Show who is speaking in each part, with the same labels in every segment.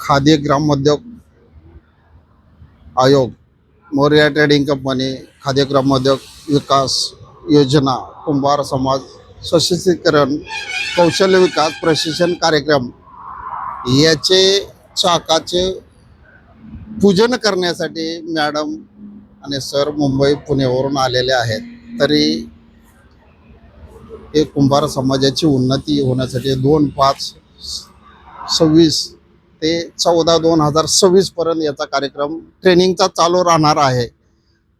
Speaker 1: खादी ग्रामोद्योग आयोग Moriya trading company खादी ग्रामोद्योग विकास योजना कुंभार समाज सशक्तीकरण कौशल्य विकास प्रशिक्षण कार्यक्रम याचे चाकाचे पूजन करण्यासाठी मॅडम आणि सर मुंबई पुणेवरून आलेले आहेत. तरी हे कुंभार समाजाची उन्नती होण्यासाठी दोन पाच सव्वीस ते चौदा दोन हजार सव्वीसपर्यंत याचा कार्यक्रम ट्रेनिंगचा चालू राहणार आहे.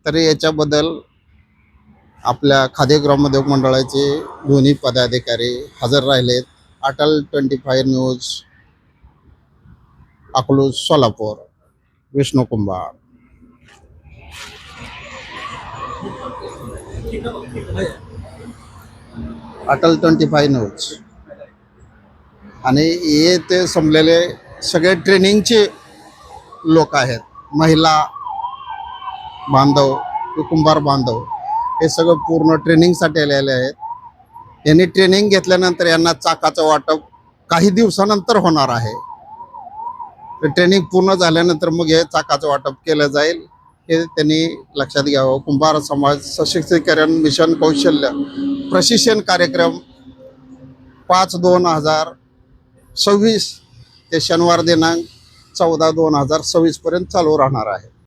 Speaker 1: तरी याच्याबद्दल आपल्या खादी ग्रामोद्योग मंडळाचे दोन्ही पदाधिकारी हजर राहिलेत. Atal twenty five news Akluj Solapur Vishnu Kumbhar. Atal twenty five news. आणि हे ते संपलेले सगळे ट्रेनिंगचे लोक आहेत. महिला बांधव कुंभार बांधव हे सगळं पूर्ण ट्रेनिंगसाठी आलेले आहेत. यांनी ट्रेनिंग घेतल्यानंतर यांना चाकाचं वाटप काही दिवसानंतर होणार आहे. ट्रेनिंग पूर्ण झाल्यानंतर मग हे चाकाचं वाटप केलं जाईल. हे त्यांनी लक्षात घ्यावं. कुंभार समाज सशक्तीकरण मिशन कौशल्य प्रशिक्षण कार्यक्रम पाच दोन हजार सव्वीस ते शनिवार दिनांक चौदा दोन हजार सव्वीसपर्यंत चालू राहणार आहे.